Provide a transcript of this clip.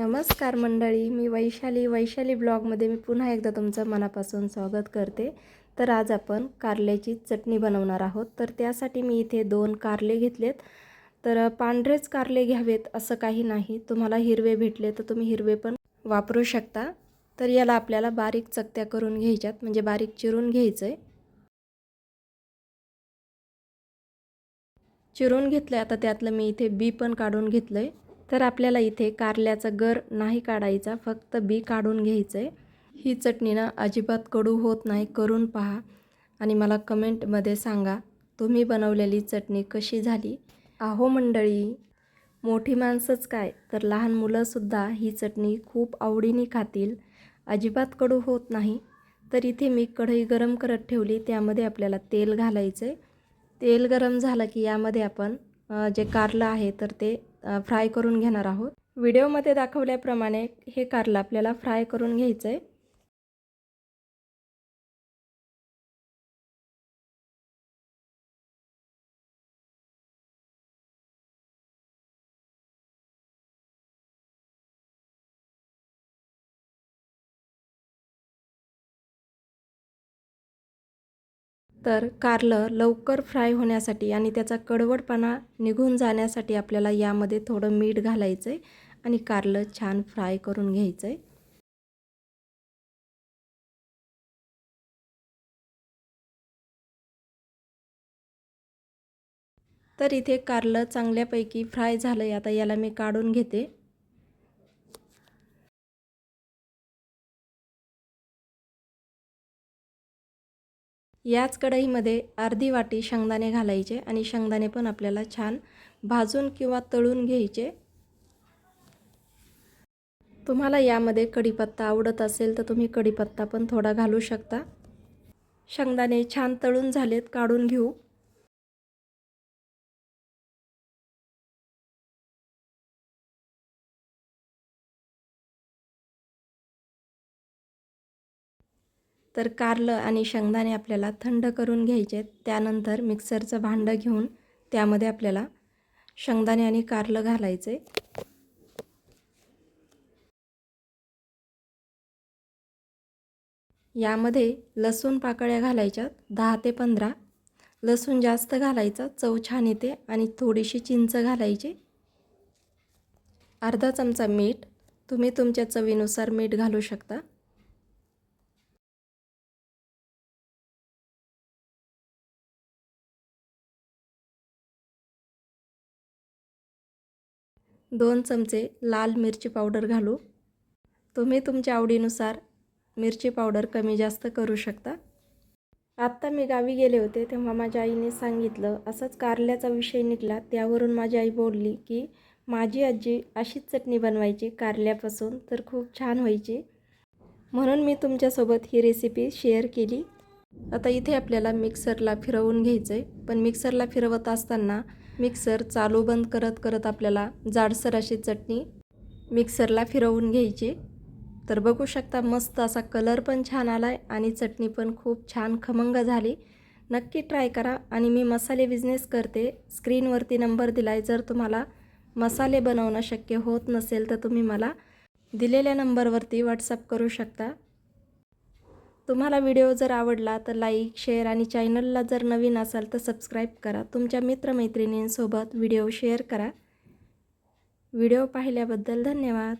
नमस्कार मंडळी मी वैशाली. वैशाली ब्लॉगमध्ये मी पुन्हा एकदा तुमचं मनापासून स्वागत करते. तर आज आपण कारल्याची चटणी बनवणार आहोत. तर त्यासाठी मी इथे दोन कारले घेतलेत. तर पांढरेच कारले घ्यावेत असं काही नाही. तुम्हाला हिरवे भेटले तर तुम्ही हिरवे पण वापरू शकता. तर याला आपल्याला बारीक चकत्या करून घ्यायच्यात म्हणजे बारीक चिरून घ्यायचं आहे चिरून घेतलं आता त्यातलं मी इथे बी पण काढून घेतलं आहे तर आपल्याला इथे कारल्याचा गर नाही काढायचा फक्त बी काढून घ्यायचं आहे ही चटणी ना अजिबात कडू होत नाही करून पहा आणि मला कमेंटमध्ये सांगा तुम्ही बनवलेली चटणी कशी झाली? आहो मंडळी मोठी माणसंच काय तर लहान मुलंसुद्धा ही चटणी खूप आवडीने खातील अजिबात कडू होत नाही. तर इथे मी कढई गरम करत ठेवली त्यामध्ये आपल्याला तेल घालायचं आहे तेल गरम झालं की यामध्ये आपण जे कारलं आहे तर ते फ्राय करून घेणार आहोत. व्हिडिओमध्ये दाखवल्याप्रमाणे हे कारलं आपल्याला फ्राय करून घ्यायचं आहे तर कारलं लवकर फ्राय होण्यासाठी आणि त्याचा कडवटपणा निघून जाण्यासाठी आपल्याला यामध्ये थोडं मीठ घालायचं आहे आणि कारलं छान फ्राय करून घ्यायचं आहे तर इथे कारलं चांगल्यापैकी फ्राय झालं आहे आता याला मी काढून घेते. याच कढईमध्ये अर्धी वाटी शेंगदाणे घालायचे आणि शेंगदाणे पण आपल्याला छान भाजून किंवा तळून घ्यायचे. तुम्हाला यामध्ये कढीपत्ता आवडत असेल तर तुम्ही कढीपत्ता पण थोडा घालू शकता. शेंगदाणे छान तळून झालेत काढून घेऊ. तर कारलं आणि शेंगदाणे आपल्याला थंड करून घ्यायचे त्यानंतर मिक्सरचं भांडं घेऊन त्यामध्ये आपल्याला शेंगदाणे आणि कारलं घालायचे. यामध्ये लसूण पाकळ्या घालायच्या दहा ते पंधरा. लसूण जास्त घालायचा चव छान येते आणि थोडीशी चिंच घालायची. अर्धा चमचा मीठ. तुम्ही तुमच्या चवीनुसार मीठ घालू शकता. दोन चमचे लाल मिरची पावडर घालू. तुम्ही तुमच्या आवडीनुसार मिरची पावडर कमी जास्त करू शकता. आत्ता मी गावी गेले होते तेव्हा माझ्या आईने सांगितलं असंच कारल्याचा विषय निघाला त्यावरून माझी आई बोलली की माझी आजी अशीच चटणी बनवायची कारल्यापासून तर खूप छान व्हायची. म्हणून मी तुमच्यासोबत ही रेसिपी शेअर केली. आता इथे आपल्याला मिक्सरला फिरवून घ्यायचं आहे पण मिक्सरला फिरवत असताना मिक्सर चालू बंद करत करत आपल्याला जाडसर अशी चटणी मिक्सरला फिरवून घ्यायची. तर बघू शकता मस्त असा कलर पण छान आला आहे आणि चटणी पण खूप छान खमंग झाली. नक्की ट्राय करा आणि मी मसाले बिझनेस करते. स्क्रीनवरती नंबर दिला आहे जर तुम्हाला मसाले बनवणं शक्य होत नसेल तर तुम्ही मला दिलेल्या नंबरवरती व्हॉट्सअप करू शकता. तुम्हाला व्हिडिओ जर आवडला तर लाईक शेअर आणि चॅनलला जर नवीन असाल तर सबस्क्राईब करा. तुमच्या मित्रमैत्रिणींसोबत व्हिडिओ शेअर करा. व्हिडिओ पाहिल्याबद्दल धन्यवाद.